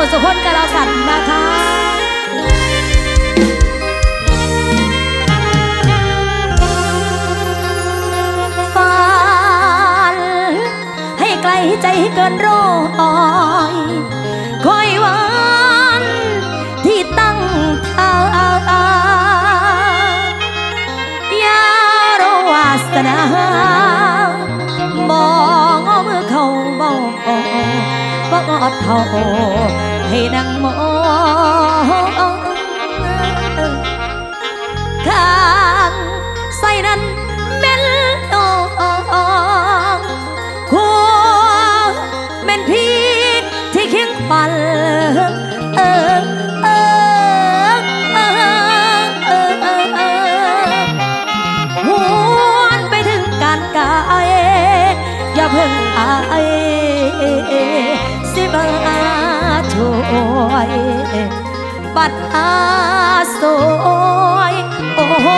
ผู้สุขคนกันแล้วกันนะคะฝันให้ไกลใจเกินร้อยคอยวันที่ตั้งท่ายารวาสนา อดเท่าให้นั่งมอ บัดอาสวยโอ้โห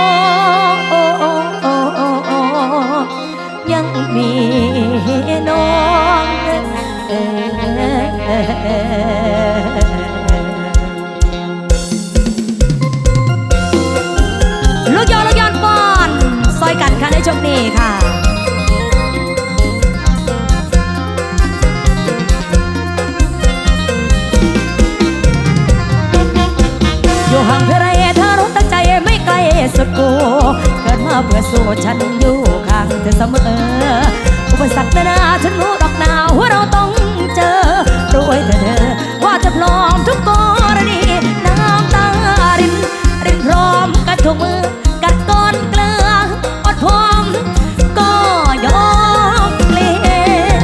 โอ้โอโอยังมีน้องเอลูกยอลูกยอนป้อนซอยกันค่ะในช่วงนี้ เกิดมาเพื่อสู้ฉันอยู่ข้างเธอเสมอ อุปสรรคนานาฉันรู้ดอกหนาวว่าเราต้องเจอรู้ไว้เธอเธอว่าจะพร้อมทุกกรณีน้ำตาริน รินพร้อมกันทุกมือกัดก้อนเกลืออดพร้อมก็ยอมเปลี่ยน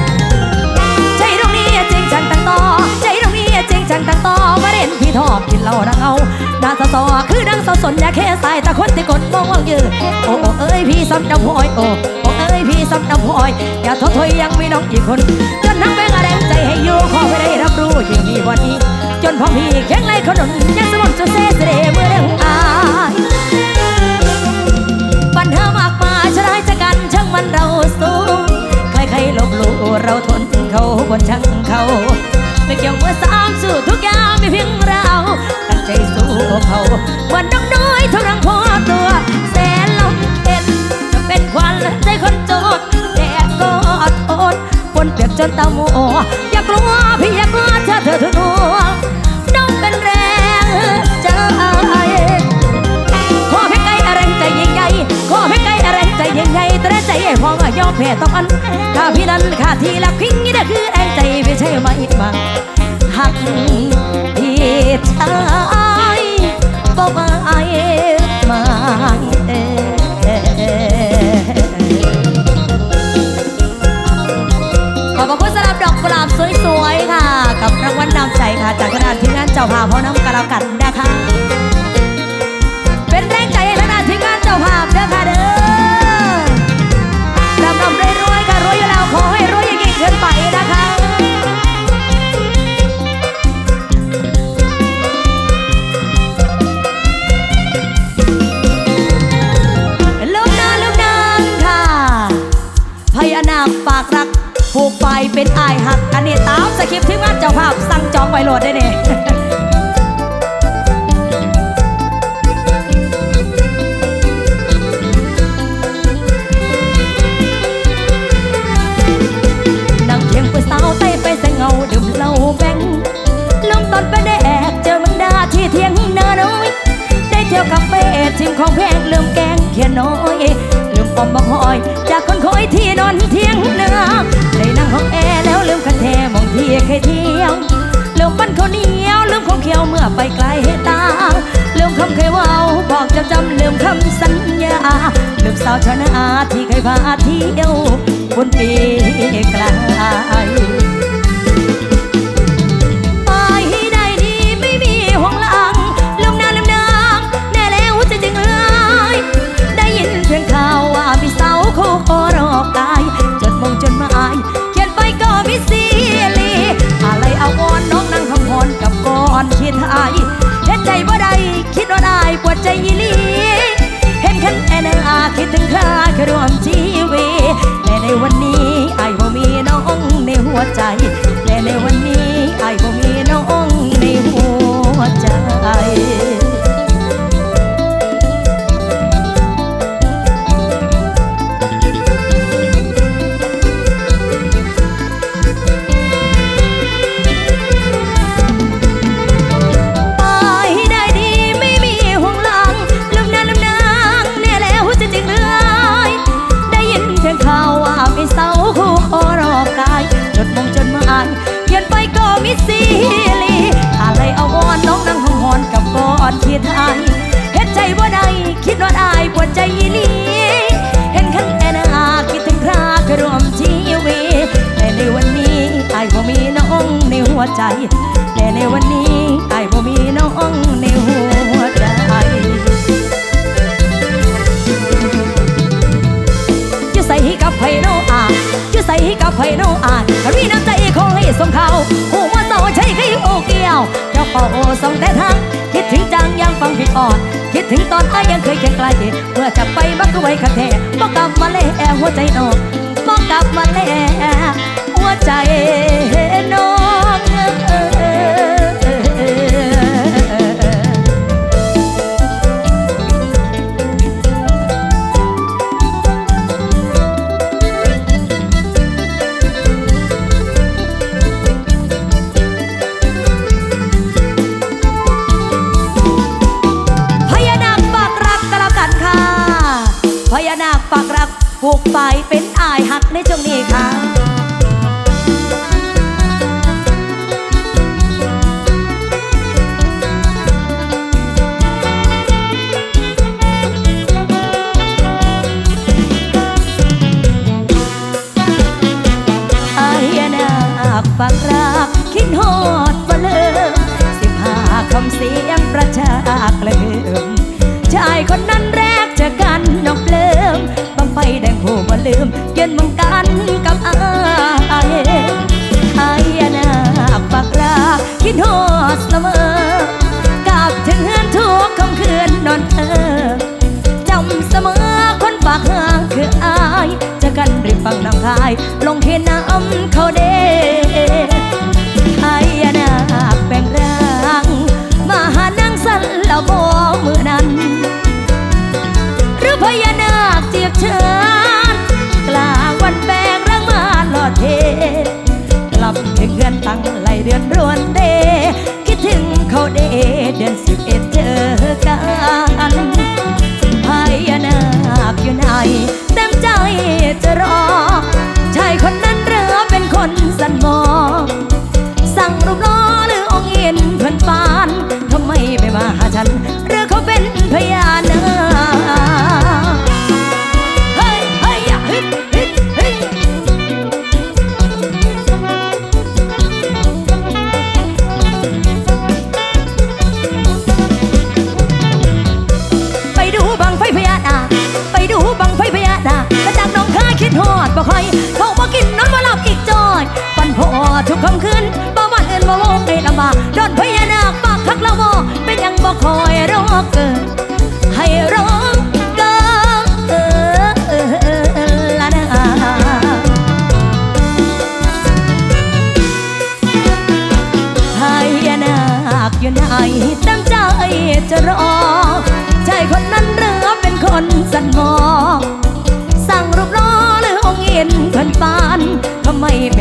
ใจตรงนี้จริงจังตั้งต่อใจตรงนี้จริงจังตั้งต่อมาเด่นพี่ทอบกินเหล้าดังเอาดาสะสอคือดังสะสนอย่าแค่สายตาคน พี่ซ้ำดำพอยโอ้โอ้เอ้ยพี่ซ้ำดำพอยอย่าท้อถอยยังมีน้องอีกคนจนทั้งแบงแรงใจให้อยู่ขอไม่ได้รับรู้ยิ่งมีวันนี้ จนพ่อพี่แข็งไรขนนยังสมองจะเสเสด็จเมื่อเรื่องอายปัญหามากมายชะได้จะกันช่างมันเราสู้ใครๆลบลู่เราทนเขาบนช่างเขาไม่เกี่ยวเมื่อสามสู้ทุกอย่างไม่เพียงเราตั้งใจสู้เขาวันน้องน้อยเท่ารังพอตัว ฝนเปียกจนตามัวอย่ากลัวพี่อย่ากลัวเธอเธอทุนัวน้องเป็นแรงใจขอเพียงไกลอะไรใจยิ่งใหญ่ขอเพียงไกลอะไรใจยิ่งใหญ่แต่ใจใหญ่พองยอมแพ้ต้องอันข้าพี่นั้นข้าทีละพิงนี่นะคือแรงใจไม่ใช่ไม่บังหักพี่ชายบอกมาไอ้มาขอ บพระคุณสำหรับดอกกุหลาบสวยๆค่ะ กับรางวัลนำใจค่ะ จากคณะทีมงานเจ้าภาพพ่อน้ำกระลากันนะคะ ไปเป็นอายหัก อันนี้ตามสคริปต์ทีมงานเจ้าภาพสั่งจองไว้โหลดได้เนี่ยนั่งเคียงผู้สาวใต้ไปใส่เงาดื่มเหล้าแบงลมตอนไปได้แดกเจอมึงดาที่เทียงเนินน้อยได้เที่ยวคาเฟ่ชิมของแพงลืมแกงเขียนน้อยลืมปอมบักหอย จากคนคอยที่นอนเที่ยงเนื้อ ห้องแอร์แล้วลืมคันแทมองที่เคยเที่ยวลืมปั้นข้าวเหนียวลืมของเขียวเมื่อไปไกลตาลืมคำเคยว่าบอกจำจำลืมคำสัญญาลืมสาวชาวนาที่เคยพาเที่ยวบนปีไกล แต่ในวันนี้ไอ้บ่มีน้องในหัวใจจะใส่ให้กับไผโนอาจะใส่ให้กับไผโนอาคันมีน้ำใจขอให้สมเขาหูว่าเศร้าใช่ใครโอเกียวเจ้าเป่าส่งแต่ทางคิดถึงจังยังฟังผิดอ่อนคิดถึงตอนอ้ายยังเคยเคียงไกลเมื่อจะไปบักก็ไว้คันแท้บอกกลับมาแลหัวใจน้องบอกกลับมาแลหัวใจน้อง พ เยืนมองกันกับอายอายนาปากลาคิดฮอดเสมอกลับถึงเฮือนทุกคำคืนนอนเธอจำเสมอคนปากห่างคืออาย จะกันริมฝั่งน้ำคาย ลงเทน้ำเขาเด จะรอ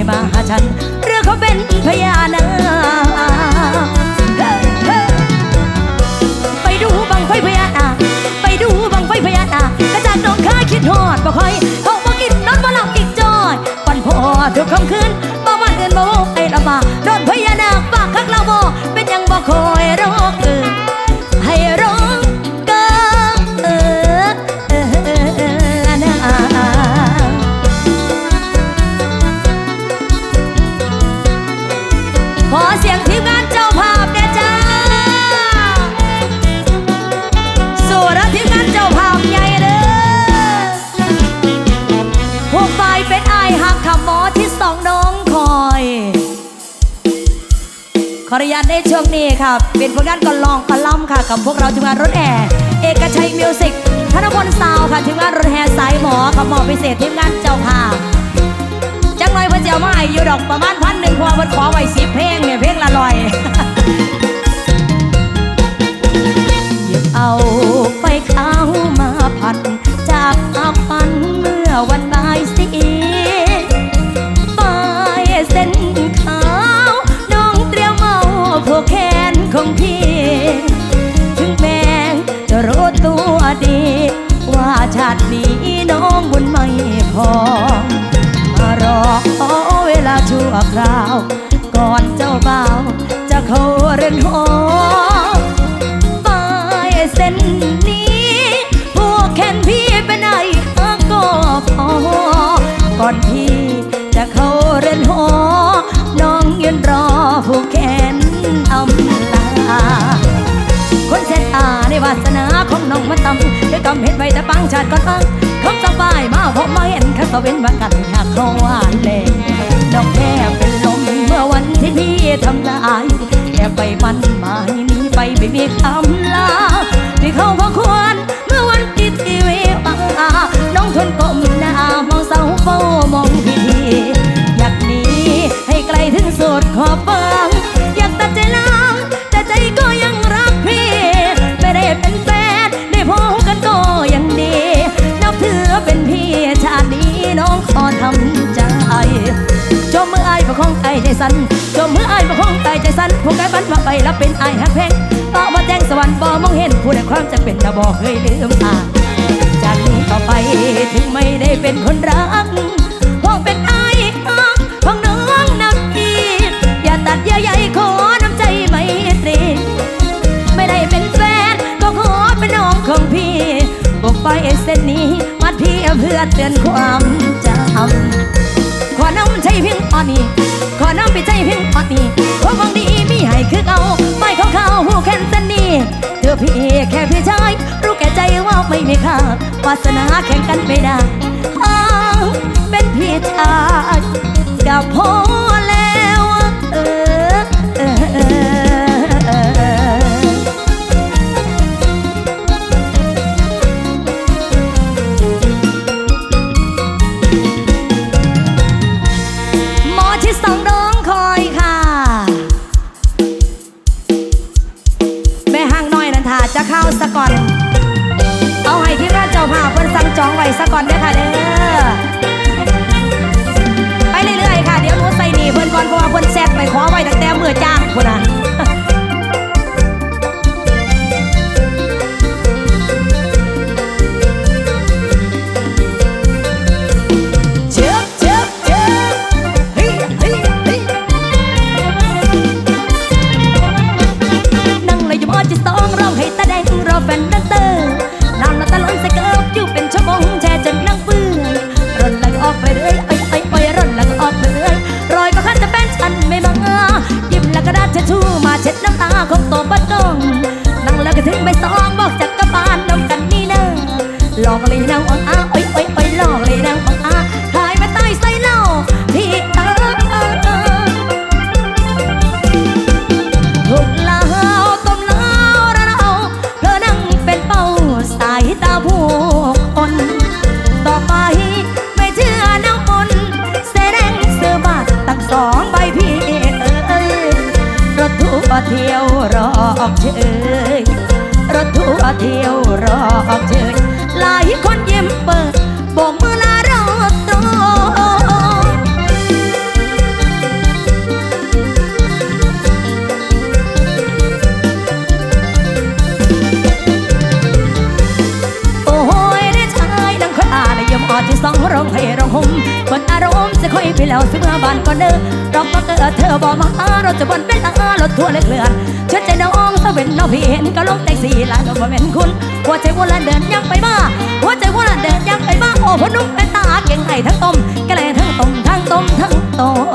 มาหาฉันเรือเขาเป็นพญานาไปดูบังไฟพญานาไปดูบังไฟพญานาคกระจากน้องข้าคิดหอดบ่ค่อย ค่ะ เป็นผลงานก่อนลองก่อนล่ำค่ะ กับพวกเราทีมงานรถแห่เอกชัยมิวสิกธนพลซาวค่ะทีมงานรถแห่สายหมอขับหมอพิเศษทีมงานเจ้าภาพจังหน่อยเพิ่นจะเอามาให้อยู่ดอกประมาณพันหนึ่งพอเพิ่นขอไว้สิบเพลงเนี่ยเพลงละลอยหยิบเอาไฟขาวมาพัดจากอาพันเมื่อวัน ดี ว่าชาตินี้น้องบุญไม่พอ มารอเวลาชั่วคราว ก่อนเจ้าบ่าวจะเข้าเรือนหอป้ายเส้นนี้ พวกแขนพี่เป็นไอ้ก็พอ ก่อนพี่จะเข้าเรือนหอน้องยืนรอผู องชาติก่อนอังคำสั่งมาพบมาเห็นข้าตะเวนว่ากันหากเขาว่าเลยดอกแค่เป็นลมเมื่อวันที่พี่ทำลายแอบไปมันมาหนีไปไม่มีคำลาที่เขาพอควรเมื่อวันที่ทีวีบังอาน้องทนก้ม จสันจมมืออายบ่คงตายใจสันผู้กายบันว่าไปรับเป็นอายหักแพงต่อมาแจ้งสวรรค์บ่มองเห็นผู้ใดความจะเป็นถ้บ่เคยลืมตาจากนี้ต่อไปถึงไม่ได้เป็นคนรักคงเป็นอายองน้องนักอีอย่าตัดเยื่อใยขอน้ำใจไม่ตรีไม่ได้เป็นแฟนก็ขอเป็นน้องของพี่บอกไปเส้นนี้มาที่เพื่อเตือนความจำ ขอน้ำใจเพียงปอนนี้ขอน้ำไปใจเพียงปอนนี้ความหวังดีมีให้คือเอาไปเขาเขาหูแคนเซนนี่เธอพี่แค่พี่ชายรู้แก่ใจว่าไม่มีค่าวาสนาแข่งกันไม่ได้เป็นพี่ชายกับพ่อแล้ว เกีงไก่ทั้งต้มแกล้งทั้งต้มทั้งต้มทั้งต้ม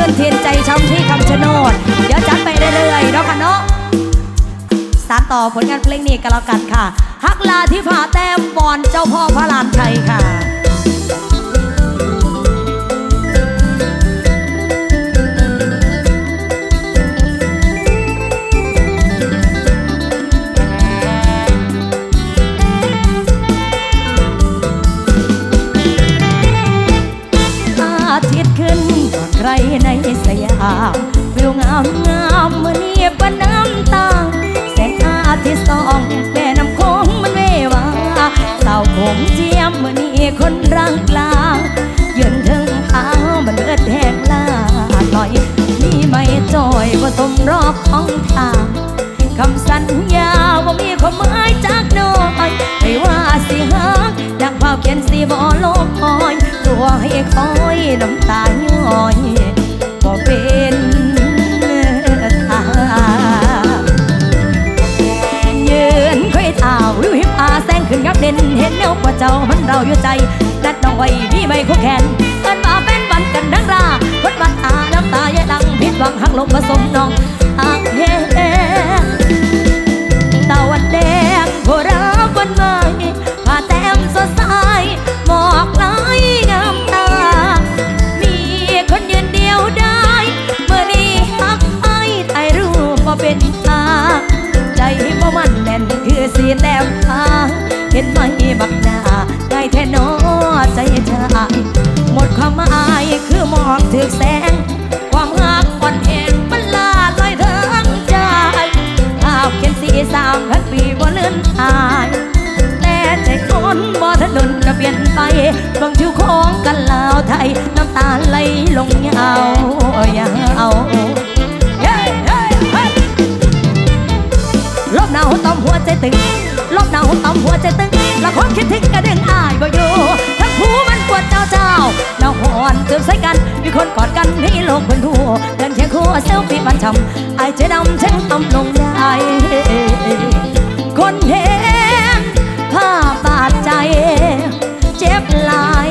พื่อนเทียนใจช่องที่คำชะโนด เดี๋ยวจัดไปเรื่อยๆเนาะค่ะเนาะสารต่อผลงานเพลงนี้กันแล้วกันค่ะ ฮักลาที่ผ่าแต้มบอลเจ้าพ่อพระลานชัยค่ะาวิวงามงามเมื่อนี้บนน้ำตาแสงอาทิตย์ส่องแม่น้ำคงมันเววาเต่าคงเจียมเมื่อนียคนร่างกลางยืนถึงเท้ามันเบิดแหกลาหน่อยนี่ไม่จอยว่าตมรอบของทางคำสัญญาว่ามีความหมายจากน้อยไม่ว่าสิหักดังเผาเขียนสีบอโลบคอยตัวให้คอยน้ำตา นเด่นเห็นแนวกว่าเจ้ามันเราอยู่ใจนัดน้องไว้พี่ไม่คู่แขนเอินมาเป็นวันกันดังราคนบัดอาน้ำตาแย่ดังผิดหวังหักลงผสมน้องหักเฮ คือหมอกถึกแสง ความหักอ่อนแอนมันลาลอยทั้งใจข้าวเขียนสีสามพันปีบ่เลื่อนอายแต่ใจคนบ่ทันนก็เปลี่ยนไปบางทิวของกันลาวไทย น้ำตาไหลลงยาวยาวเฮ้เฮ้เฮ้ลมหนาวตอมหัวใจตึงลมหนาวตอมหัวใจตึงละคนคิดถึงกระเด้งอายบ่อยู่ทั้งผู้มันปวดเจ้าเจ้า นาวหอนเติมใส่กัน มีคนกอดกันให้โลกคนทั่วเดินเคียงคู่เซลฟี่บันชำไอายใจดำเช็งตำลงได้คนเห็นภาพบาดใจ เจ็บลาย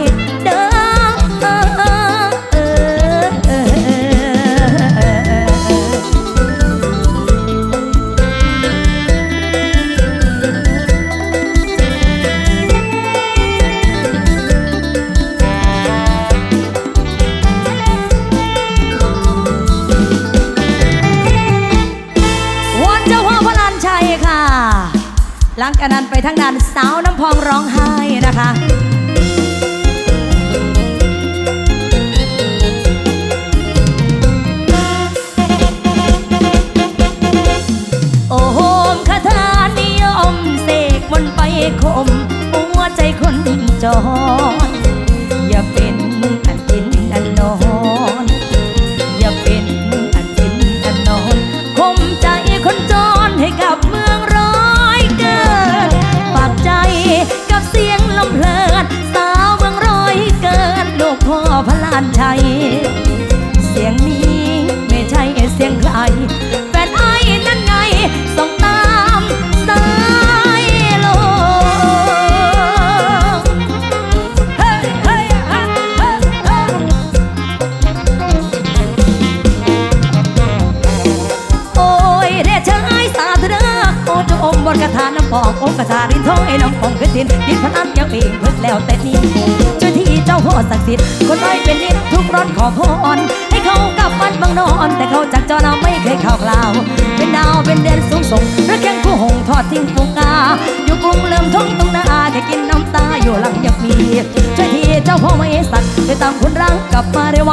งจากนั้นไปทั้งดานสาวน้ำพองร้องไห้นะคะโอ้โหมคาถานิยมเสกมนไปคมหัวใจคนจอย ให้น้องไอ้น้ำปองขึ้นดินดินพนันยังเองเพิ่งแล้วแต่นี้ช่วยที่เจ้าพ่อศักดิ์สิทธิ์คนน้อยเป็นนิดทุกร้อนขอพรให้ กับบ้นบางนอน แต่เขาจากจอเราไม่เคยข่าวกล่าว เป็นดาวเป็นเดือนสูงส่งระเคียงคู่หงทอดทิ้งปูกา อยู่กรุงเริ่มท้องตรงนาแค่กินน้ำตาอยู่หลังยักมี ช่วยทีเจ้าพ่อไม่สัตว์ไปตามคนรักกลับมาได้ไว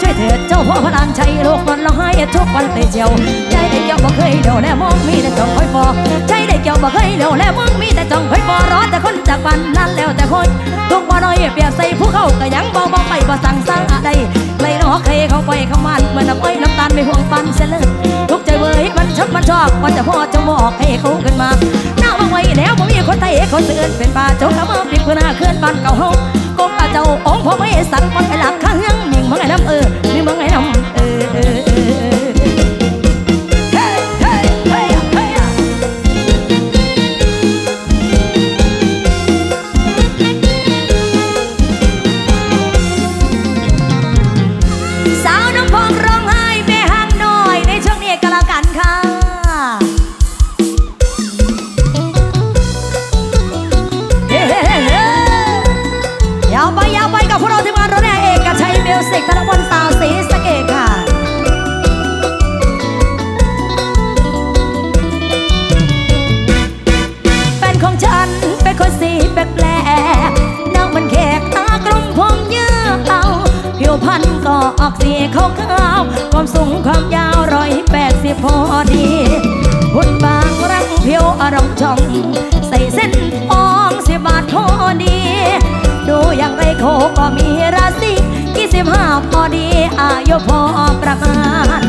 ช่วยเถิดเจ้าพ่อพระลานชัยโลกมันร้องไห้ทุกวันเตเจียวใจได้เกี่ยวบ่เคยเดียวแลมองมีแต่จ้องคอยฟอใจได้เกี่ยวบ่เคยเดียวแลมองมีแต่จ้องคอยฟอรอแต่คนจากปันนั้นแล้วแต่คนทุกวันน้อยเปียบใส่ผู้เข้าก็ยังบ่บ่ไปบ่สั่งสร้างอะไร เข้าไปเข้ามันเหมือนน้ำอ้อยน้ำตาลไม่ห่วงปันเสียเลยทุกใจเว้ยมันชอบมันชอบมันจะพ่อจะบอกให้เขาขึ้นมาหน้ามาไว้แล้วบ่มีคนไทยคนเสื่อนเป็นป่าจงละเมอปิดพื้นหน้าเคลื่อนบ้านเก่าเฮากงอาเจ้าองค์พ่อไม่สั่งมันไปหลับข้างเมือง พอดีหุ่นบางรังเพียวอารมณ์ช่อง ใส่เส้นอองสิบาทพอดี ดูอย่างไรโคก็มีราศีกี่สิบห้าพอดี อายุพอประมาณ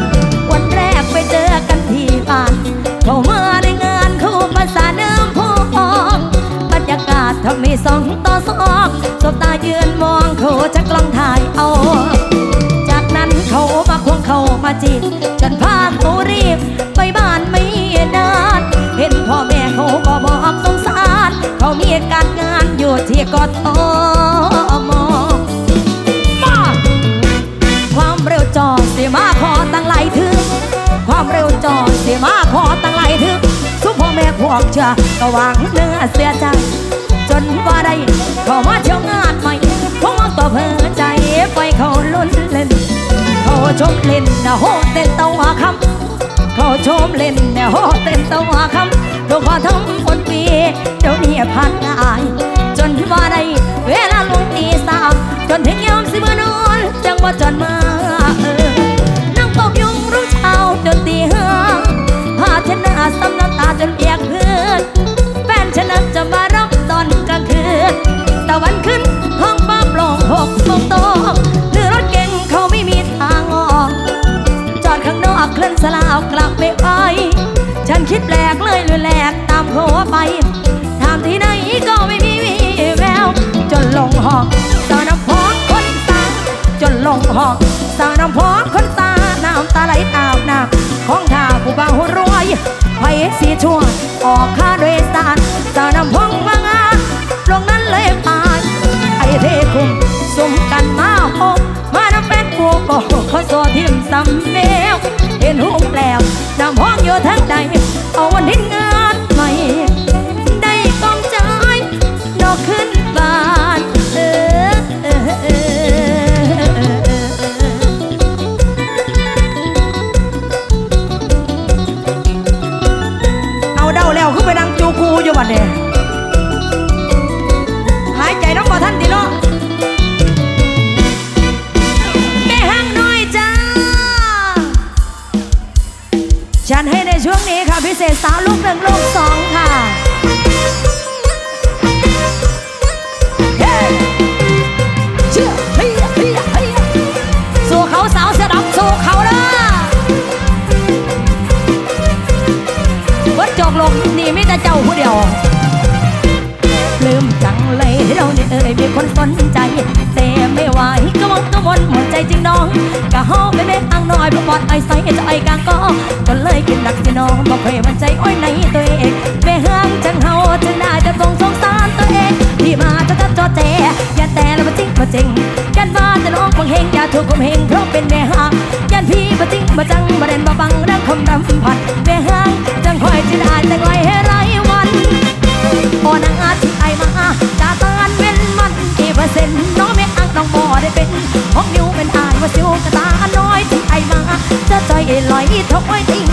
วันแรกไปเจอกันที่บ้านเขามาในงานคู่ภาษาเนื้อพองบรรยากาศทำให้สองต่อสองสบตายืนมองโคจะกล้องถ่ายเอา จากนั้นเขามาควงเขามาจีบ บไปบ้านไม่นานเห็นพ่อแม่เขาก็บอกสงสาร เขามีการงานอยู่ที่กทมมาความเร็วจอดเสียมาขอตั้งไหลถึง ความเร็วจอดเสียมาขอตั้งไหลถึงสุพ่อแม่พวกเชาก็วางเนื้อเสียใจจนว่าได้เข้ามาเที่ยวงานใหม่พวกมันต่อเพอใจไปเขาลุ้นเล่นเขาชมเล่นนะโหเต้นเต้าหาคำ เขาชมเล่นแนะโหเต้นต้าหาคำทุกคนทำคนปีเดี๋ยวนี้ผ่านง่าย จนว่าได้เวลาลงตีสามจนถึงยามสิมานอน จังว่าจนมาเออนั่งตบยุงรุ่งเช้าจนตีห้าผ้าชน้าซ้ำน้ำตาจนเปียกเพื่อนแฟนฉันนั้นจะมารับตอนกลางคืนตะวันขึ้นห้องป้าโปร่งหกโมงตรือ อกเคลื่อนสลาวกลับไม่ไป ฉันคิดแปลกเลยเลยแหลกตามเขาไป ถามที่ไหนก็ไม่มีแวว จนลงหองสาวน้ำพองคนตา จนลงหองสาวน้ำพองคนตา น้ำตาไหลตามหน้าของทาผู้บ่าวรวยไว้สีชั่วออกค่าโดยสารสาวน้ำพองมางานลงนั้นเลยตายไอ้เทคุมสุมกันมาหกมาน้ำแป้งกูก็เขาโซทิมสำเน เห็นหงแล้วนำห้องอยู่ทั้งใด เอาวันทิ้งงานใหม่ ได้กองใจดอกขึ้น สาวลูกหนึ่งลูกสองค่ะเชื่อเฮียเฮียเฮียสู้เขาสาวเสื้อดำสู้เขาเด้อวัดจอกลงนี่ไม่แต่เจ้าผู้เดียวลืมจังเลยเราเนี่ยเอ่ยมีคนสนใจแต่ไม่ไหวก็มองก็วนหมดใจจริงน้องกะห้องไม่แม่อังน้อยเพราะปอดไอใส่จะไอกลางก็ ก็เลยกินหนักสิน้องบอกเคยมันใจอ้อยในตัวเองแม่ห้างจังเฮาจึงได้จะทรงสงสารตัวเองที่มาจะจะจอแจอย่าแต่แล้วมาจริงมาจริงยันว่าจะน้องบังเฮงอย่าถูกข่มเหงเพราะเป็นแม่ห้างยันพี่มาจริงมาจังมาเด่นมาบังดังคำรำพัดแม่ห้างจังคอยจะได้แต่ไกลให้ไรวันโอนางอาที่ไอมาจาตานเว้นมันกี่เปอร์เซ็นต์น้องไม่อังน้องบ่ได้เป็นห้องนิ้วเป็นอายว่าสิวกระตาน้อยที่ไอมาจะใจลอยถอยติ้ง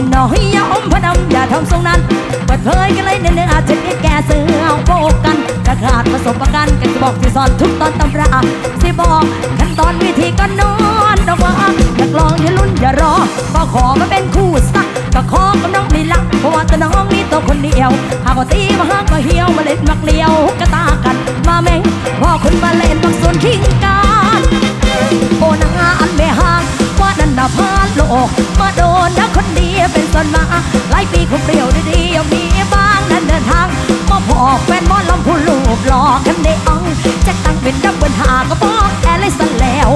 ิน้อยยอมพนำอย่าทำทรงนั้น เปิดเผยกันเลยเนื้ออาจจะแก่เสือเอาโบกกันกระขาดประสบการณ์กันจะบอกที่สอนทุกตอนตำราสิบอกขั้นตอนวิธีก็นอนดอกว่าอยากลองอย่าลุ้นอย่ารอก็ขอมาเป็นคู่สักก็ขอกับน้องไม่ลักเพราะว่าแต่น้องนี่ตัวคนเดียว หากว่าตีมาหากมาเหี่ยวมาเล่นมักเลี้ยวกระตากัน มาแม่งพ่อคุณมาเล่นมักส่วนคิงกันโอ้นาอันแม่ห่างว่านันนาพานโลกมาโดนนักคนดี เป็นส่วนมาหลายปีคงเปรี้ยวดีๆยังมีบ้างนั้นเดินทางมาพอแฟนมอลำพูลูบหลอกกันได้อังจะตั้งเป็นดับเบิลหาก็บอกแอร์เลยสันแล้ว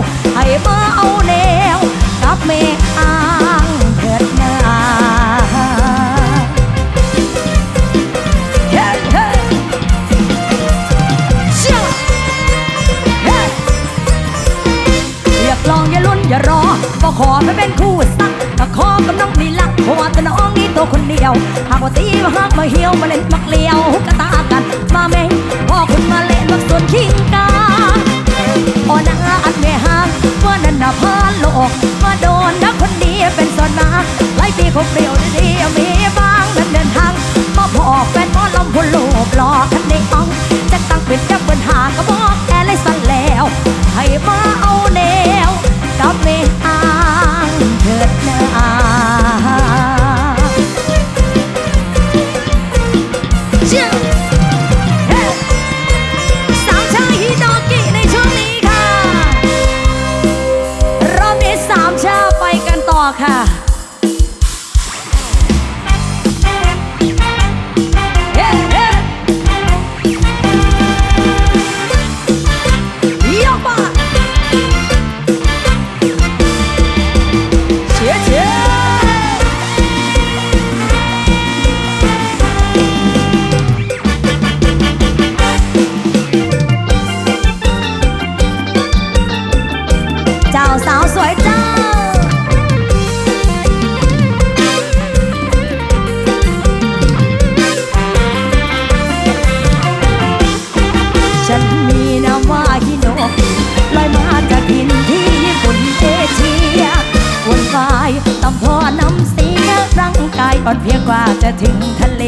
อ่อนเพียกว่าจะถึงทะเล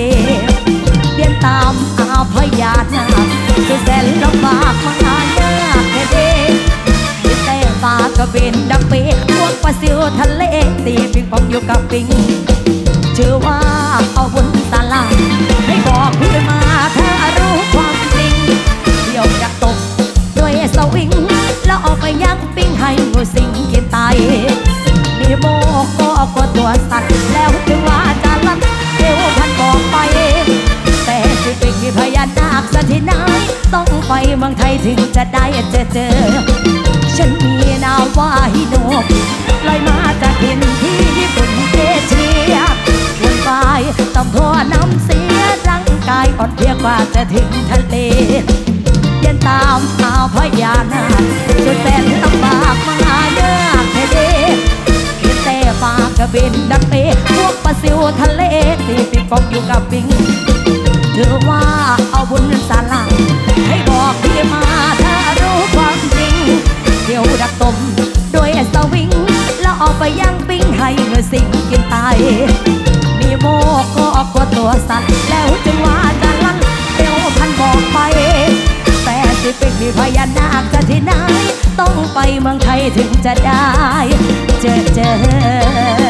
เดินตามอาพยานาคจะแสนลำบากมายากแค่เดแต่ปากระเบนดักเปพวกปลาซิวทะเลตีปิงปองอยู่กับปิงชื่อว่าเอาบุญตาลาให้บอกพี่มาถ้ารู้ความจริงเดี๋ยวจะตกด้วยสวิง แล้วออกไปยักปิ้งให้งูสิงกินไตนี่โมก็กลัวตัวสัตว์ ที่พญานาคสถินายต้องไปเมืองไทยถึงจะได้เจอเจอ ฉันมีนามว่าฮิโนกลอยมาจากหินที่ญี่ปุ่นเอเชียวนไปต้องทนน้ำเสียร่างกายอ่อนเพลียกว่าจะถึงทะเลเดินตามสาวพญานา ตัวสั่นแล้วจึงว่าจะลั่นเดี๋ยวพันบอกไปแต่สิเป็นมีพญานาคจะที่ไหน ต้องไปเมืองไทยถึงจะได้ เจอเจอ